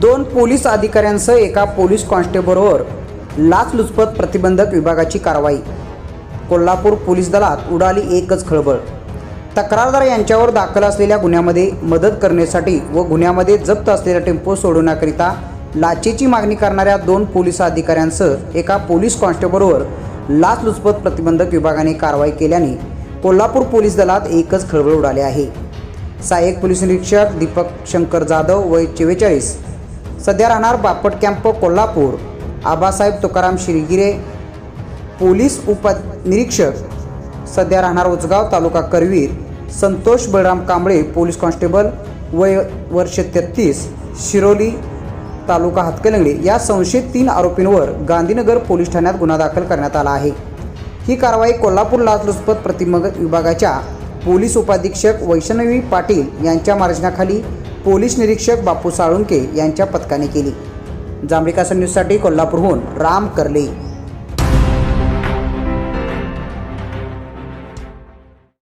दोन पोलीस अधिकाऱ्यांसह एका पोलीस कॉन्स्टेबलवर लाचलुचपत प्रतिबंधक विभागाची कारवाई. कोल्हापूर पोलीस दलात उडाली एकच खळबळ. तक्रारदार यांच्यावर दाखल असलेल्या गुन्ह्यामध्ये मदत करण्यासाठी व गुन्ह्यामध्ये जप्त असलेला टेम्पो सोडवण्याकरिता लाचेची मागणी करणाऱ्या दोन पोलीस अधिकाऱ्यांसह एका पोलीस कॉन्स्टेबलवर लाचलुचपत प्रतिबंधक विभागाने कारवाई केल्याने कोल्हापूर पोलीस दलात एकच खळबळ उडाली आहे. सहाय्यक पोलीस निरीक्षक दीपक शंकर जाधव वय चव्वेचाळीस सध्या राहणार बापट कॅम्प कोल्हापूर. आबासाहेब तुकाराम शिरगिरे पोलीस उपनिरीक्षक. सध्या राहणार Uchgaon taluka Karveer. Santosh Balram Kamble police constable. वय वर्ष तेहतीस. शिरोली तालुका हातकलंगडी या संशयित तीन आरोपींवर गांधीनगर पोलीस ठाण्यात गुन्हा दाखल करण्यात आला आहे. ही कारवाई कोल्हापूर लाचलुचपत प्रतिबंधक विभागाच्या पोलीस उपाधीक्षक वैष्णवी पाटील यांच्या मार्जनाखाली पोलीस निरीक्षक बापू साळुंके यांच्या पथकाने केली. जांभळीकासन न्यूजसाठी कोल्हापूरहून राम करले.